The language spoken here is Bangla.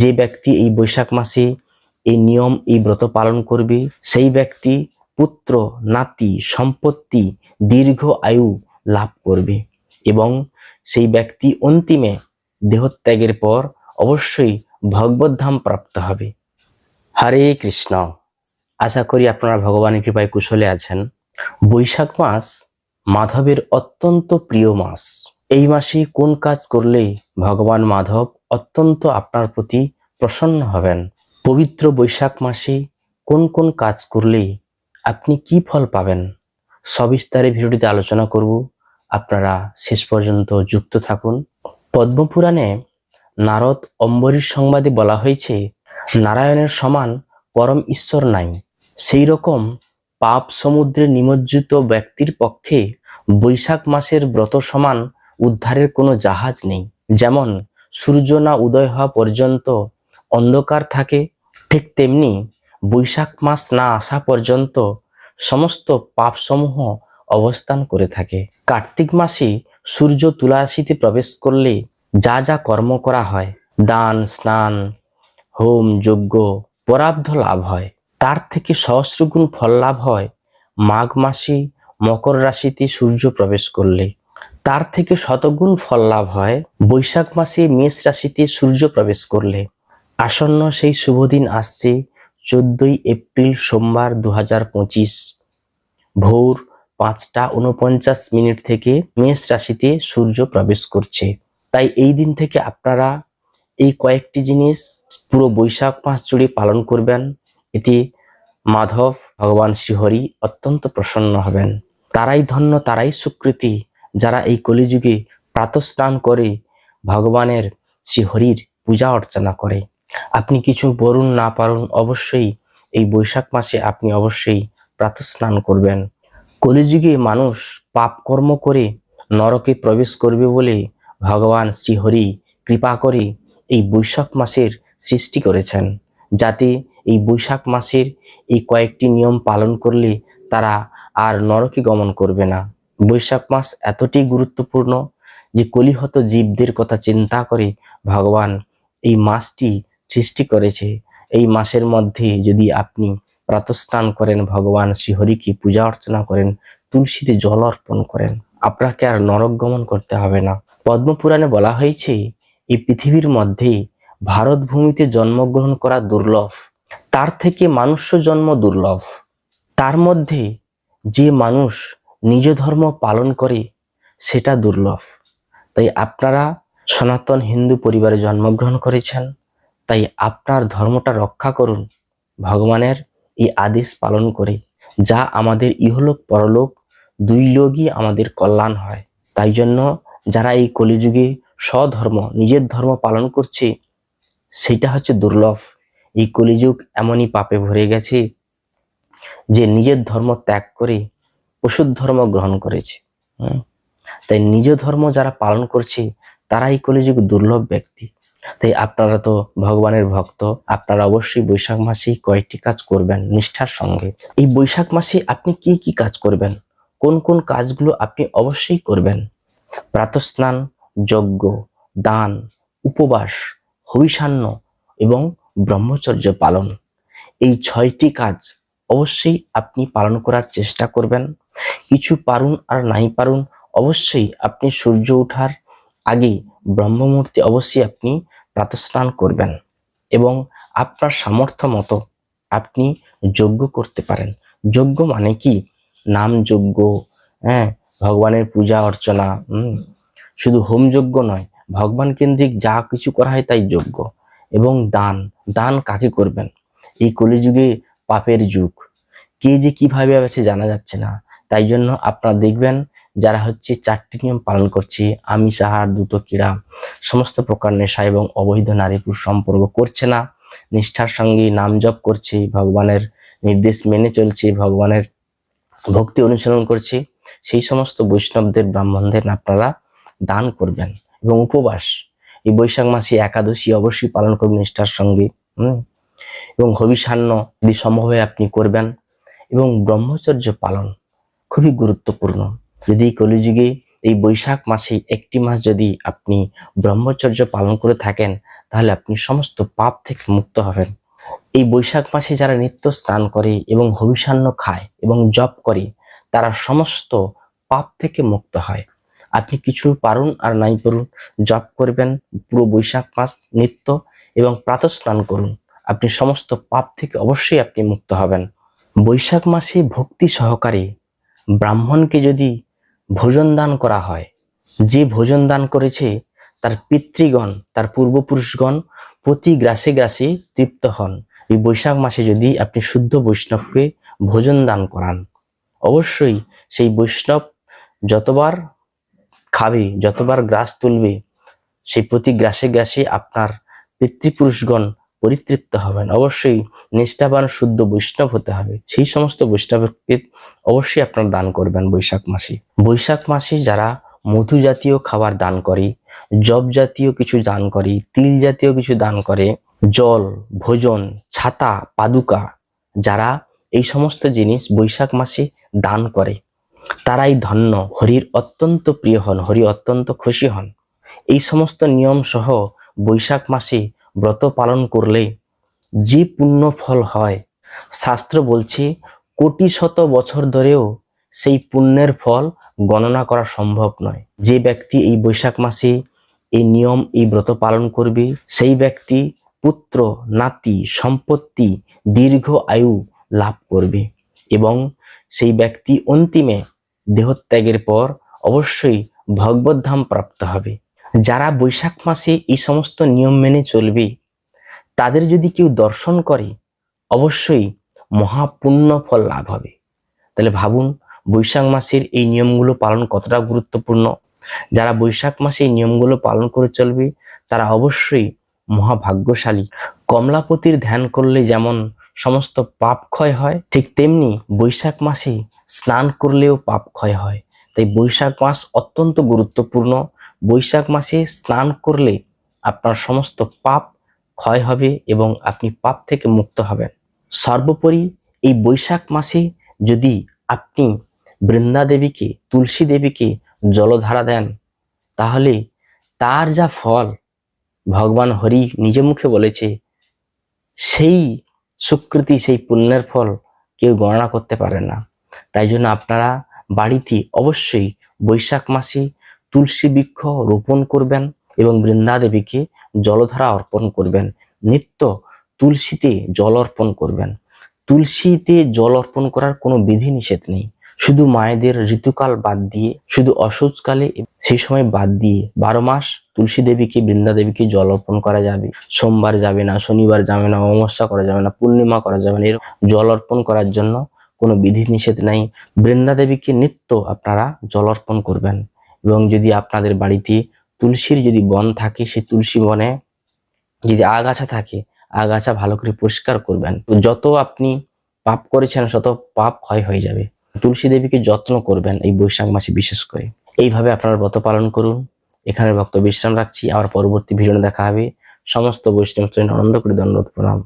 যে ব্যক্তি এই বৈশাখ মাসে এই নিয়ম, এই ব্রত পালন করবে, সেই ব্যক্তি পুত্র, নাতি, সম্পত্তি, দীর্ঘ আয়ু লাভ করবে এবং সেই ব্যক্তি অন্তিমে দেহত্যাগের পর অবশ্যই ভগবদ্ধাম প্রাপ্ত হবে। হরে কৃষ্ণ। আশা করি আপনারা ভগবানের কৃপায় কুশলে আছেন। বৈশাখ মাস মাধবের অত্যন্ত প্রিয় মাস। এই মাসে কোন কাজ করলে ভগবান মাধব অত্যন্ত আপনার প্রতি প্রসন্ন হবেন? পবিত্র বৈশাখ মাসে কোন কোন কাজ করলে আপনি কি ফল পাবেন? সবিস্তারে ভিডিওটিতে আলোচনা করব। আপনারা শেষ পর্যন্ত যুক্ত থাকুন। পদ্মপুরাণে নারদ অম্বরীর সংবাদে বলা হয়েছে, নারায়ণের সমান পরম ঈশ্বর নাই। সেই রকম পাপ সমুদ্রে নিমজ্জিত ব্যক্তির পক্ষে বৈশাখ মাসের ব্রত সমান উদ্ধারের কোনো জাহাজ নেই। যেমন সূর্য না উদয় হওয়া পর্যন্ত অন্ধকার থাকে, ঠিক তেমনি বৈশাখ মাস না আসা পর্যন্ত সমস্ত পাপসমূহ অবস্থান করে থাকে। কার্তিক মাসে সূর্য তুলা রাশিতে প্রবেশ করলে যা যা কর্ম করা হয়, দান, স্নান, হোম, যজ্ঞ পরাব্ধ লাভ হয়। তার থেকে সহস্রগুণ ফল লাভ হয় মাঘ মাসে মকর রাশিতে সূর্য প্রবেশ করলে। তার থেকে শতগুণ ফল লাভ হয়। বৈশাখ মাসে মেষ রাশিতে সূর্য প্রবেশ করলে। আসন্ন সেই শুভ দিন আসছে চোদ্দই এপ্রিল সোমবার দু হাজার পঁচিশ। ভোর পাঁচটা উনপঞ্চাশ মিনিট থেকে মেষ রাশিতে সূর্য প্রবেশ করছে। তাই এই দিন থেকে আপনারা এই কয়েকটি জিনিস পুরো বৈশাখ মাস জুড়ে পালন করবেন। এতে মাধব, ভগবান শ্রীহরি অত্যন্ত প্রসন্ন হবেন। তারাই ধন্য, তারাই সুকৃতি। যারা এই কলিযুগে প্রাতঃস্নান করে ভগবানের শ্রীহরির পূজা অর্চনা করে। আপনি কিছু বরুণ না পারুন অবশ্যই এই বৈশাখ মাসে আপনি অবশ্যই প্রাতঃস্নান করবেন। কলিযুগে মানুষ পাপ কর্ম করে নরকে প্রবেশ করবে বলে ভগবান শ্রীহরি কৃপা করে এই বৈশাখ মাসের সৃষ্টি করেছেন, যাতে এই বৈশাখ মাসের এই কয়েকটি নিয়ম পালন করলে তারা আর নরকে গমন করবে না। বৈশাখ মাস এতটাই গুরুত্বপূর্ণ যে কলিহত জীবদের কথা চিন্তা করে ভগবান এই মাসটি সৃষ্টি করেছে। এই মাসের মধ্যে যদি আপনি প্রাতস্নান করেন, ভগবান শ্রীহরিকে পূজা অর্চনা করেন, তুলসীতে জল অর্পণ করেন, আপনাকে আর নরক গমন করতে হবে না। পদ্মপুরাণে বলা হয়েছে, এই পৃথিবীর মধ্যে ভারত ভূমিতে জন্মগ্রহণ করা দুর্লভ, তার থেকে মানুষ্য জন্ম দুর্লভ। তার মধ্যে যে মানুষ নিজ ধর্ম পালন করে সেটা দুর্লভ। তাই আপনারা সনাতন হিন্দু পরিবারে জন্মগ্রহণ করেছেন, তাই আপনার ধর্মটা রক্ষা করুন, ভগবানের এই আদেশ পালন করে, যা আমাদের ইহলোক পরলোক, দুই লোকই আমাদের কল্যাণ হয়। তাই জন্য যারা এই কলিযুগে স্বধর্ম, নিজের ধর্ম পালন করছে, সেটা হচ্ছে দুর্লভ। এই কলিযুগ এমনই পাপে ভরে গেছে যে নিজের ধর্ম ত্যাগ করে ওষুধ ধর্ম গ্রহণ করেছে। তাই নিজ ধর্ম যারা পালন করছে, তারাই কলিযুগ দুর্লভ ব্যক্তি। তাই আপনারা তো ভগবানের ভক্ত, আপনারা অবশ্যই বৈশাখ মাসেই কয়েকটি কাজ করবেন নিষ্ঠার সঙ্গে। এই বৈশাখ মাসে আপনি কি কি কাজ করবেন? কোন কোন কাজগুলো আপনি অবশ্যই করবেন? প্রাতস্নান, যজ্ঞ, দান, উপবাস, হবিষান্ন এবং ব্রহ্মচর্য পালন। এই ছয়টি কাজ অবশ্যই আপনি পালন করার চেষ্টা করবেন। কিছু পারুন আর নাই পারুন, অবশ্যই আপনি সূর্য ওঠার আগেই ব্রহ্মমূর্তি অবশ্যই আপনি প্রাতস্নান করবেন এবং আপনার সামর্থ্য মতো আপনি যজ্ঞ করতে পারেন। যজ্ঞ মানে কি? নাম যজ্ঞ হ্যাঁ ভগবানের পূজা, অর্চনা শুধু হোম যজ্ঞ নয়, ভগবান কেন্দ্রিক যা কিছু করা হয় তাই যজ্ঞ এবং দান দান কাকে করবেন? এই কলিযুগে পাপের যুগ। কে যে কীভাবে আছে জানা যাচ্ছে না। তাই জন্য আপনারা দেখবেন যারা হচ্ছে চারটি নিয়ম পালন করছে আমিষ আহার দ্রুত ক্রীড়া, সমস্ত প্রকার নেশা এবং অবৈধ নারী পুরুষ সম্পর্ক করছে না। নিষ্ঠার সঙ্গে নাম জপ করছে, ভগবানের নির্দেশ মেনে চলছে, ভগবানের ভক্তি অনুসরণ করছে, সেই সমস্ত বৈষ্ণবদের, ব্রাহ্মণদের আপনারা দান করবেন এবং উপবাস। এই বৈশাখ মাসে একাদশী অবশ্যই পালন করবেন নিষ্ঠার সঙ্গে, হুম? এবং হবিষান্ন যদি সম্ভব হয় আপনি করবেন এবং ব্রহ্মচর্য পালন খুবই গুরুত্বপূর্ণ। যদি কলিযুগে এই বৈশাখ মাসে একটি মাস যদি আপনি ব্রহ্মচর্য পালন করে থাকেন, তাহলে আপনি সমস্ত পাপ থেকে মুক্ত হবেন। এই বৈশাখ মাসে যারা নিত্য স্নান করে এবং হবিষান্ন খায় এবং জপ করে, তারা সমস্ত পাপ থেকে মুক্ত হয়। আপনি কিছু পারুন আর নাই পারুন জপ করবেন, পুরো বৈশাখ মাস নিত্য এবং প্রাতঃ স্নান করুন। আপনি সমস্ত পাপ থেকে অবশ্যই আপনি মুক্ত হবেন। বৈশাখ মাসে ভক্তি সহকারে ব্রাহ্মণকে যদি ভোজন দান করা হয়, যে ভোজন দান করেছে তার পিতৃগণ, তার পূর্বপুরুষগণ প্রতি গ্রাসে গ্রাসে তৃপ্ত হন। এই বৈশাখ মাসে যদি আপনি শুদ্ধ বৈষ্ণবকে ভোজন দান করান, অবশ্যই সেই বৈষ্ণব যতবার খাবে, যতবার গ্রাস তুলবে, সেই প্রতি গ্রাসে গ্রাসে আপনার পিতৃপুরুষগণ পরিতৃপ্ত হবেন। অবশ্যই নিষ্ঠাবান শুদ্ধ বৈষ্ণব হতে হবে। সেই সমস্ত বৈষ্ণবকে অবশ্যই আপনার দান করবেন বৈশাখ মাসে। বৈশাখ মাসে যারা মধু জাতীয় খাবার দান করে জব জাতীয় কিছু দান করে, তিল জাতীয় কিছু দান করে, জল, ভোজন, ছাতা, পাদুকা, যারা এই সমস্ত জিনিস বৈশাখ মাসে দান করে, তারাই ধন্য, হরির অত্যন্ত প্রিয় হন, হরি অত্যন্ত খুশি হন। এই সমস্ত নিয়ম সহ বৈশাখ মাসে ব্রত পালন করলে যে পুণ্য ফল হয়, শাস্ত্র বলছে কোটি শত বছর ধরেও সেই পুণ্যের ফল গণনা করা সম্ভব নয়। যে ব্যক্তি এই বৈশাখ মাসে এই নিয়ম, এই ব্রত পালন করবে, সেই ব্যক্তি পুত্র, নাতি, সম্পত্তি, দীর্ঘ আয়ু লাভ করবে এবং সেই ব্যক্তি অন্তিমে দেহত্যাগের পর অবশ্যই ভগবদ্ধাম প্রাপ্ত হবে। যারা বৈশাখ মাসে এই সমস্ত নিয়ম মেনে চলবে, তাদের যদি কেউ দর্শন করে, অবশ্যই মহাপুণ্য ফল লাভ হবে। তাহলে ভাবুন, বৈশাখ মাসের এই নিয়মগুলো পালন কতটা গুরুত্বপূর্ণ? যারা বৈশাখ মাসে এই নিয়মগুলো পালন করে চলবে, তারা অবশ্যই মহাভাগ্যশালী। কমলাপতির ধ্যান করলে যেমন সমস্ত পাপ ক্ষয় হয়, ঠিক তেমনি বৈশাখ মাসে স্নান করলেও পাপ ক্ষয় হয়। তাই বৈশাখ মাস অত্যন্ত গুরুত্বপূর্ণ। বৈশাখ মাসে স্নান করলে আপনার সমস্ত পাপ ক্ষয় হবে এবং আপনি পাপ থেকে মুক্ত হবেন। সর্বোপরি এই বৈশাখ মাসে যদি আপনি বৃন্দা দেবীকে, তুলসী দেবীকে জলধারা দেন, তাহলে তার যা ফল ভগবান হরি নিজ মুখে বলেছে, সেই সুকৃতি, সেই পুণ্যের ফল কেউ গণনা করতে পারে না। তাই জন্য আপনারা বাড়িতে অবশ্যই বৈশাখ মাসে তুলসী বৃক্ষ রোপণ করবেন এবং বৃন্দা দেবীকে জলধারা অর্পণ করবেন। নিত্য তুলসীতে জল অর্পণ করবেন। তুলসীতে জল অর্পণ করার কোনো বিধি নিষেধ নেই। শুধু মায়েদের ঋতুকাল বাদ দিয়ে, শুধু অসুচকালে সেই সময় বাদ দিয়ে বারো মাস তুলসী দেবীকে, বৃন্দা দেবীকে জল অর্পণ করা যাবে। সোমবার যাবে না, শনিবার যাবে না, অমাবস্যা করা যাবে না, পূর্ণিমা করা যাবে না এর জল অর্পণ করার জন্য কোনো বিধি নিষেধ নাই। বৃন্দা দেবীকে নিত্য আপনারা জল অর্পণ করবেন। এবং যদি আপনাদের বাড়িতে তুলসীর যদি বন থাকে, সেই তুলসী বনে যদি আগাছা থাকে আগাছা ভালো করে পরিষ্কার করবেন। যত আপনি পাপ করেছেন, তত পাপ ক্ষয় হয়ে যাবে। তুলসী দেবীকে যত্ন করবেন এই বৈশাখ মাসে বিশেষ করে। এইভাবে আপনার ব্রত পালন করুন। এখানে ভক্ত বিশ্রাম রাখছি। আবার পরবর্তী ভিডিও দেখা হবে। সমস্ত বৈষ্ণব আনন্দ করে দণ্ডবোধ প্রণাম।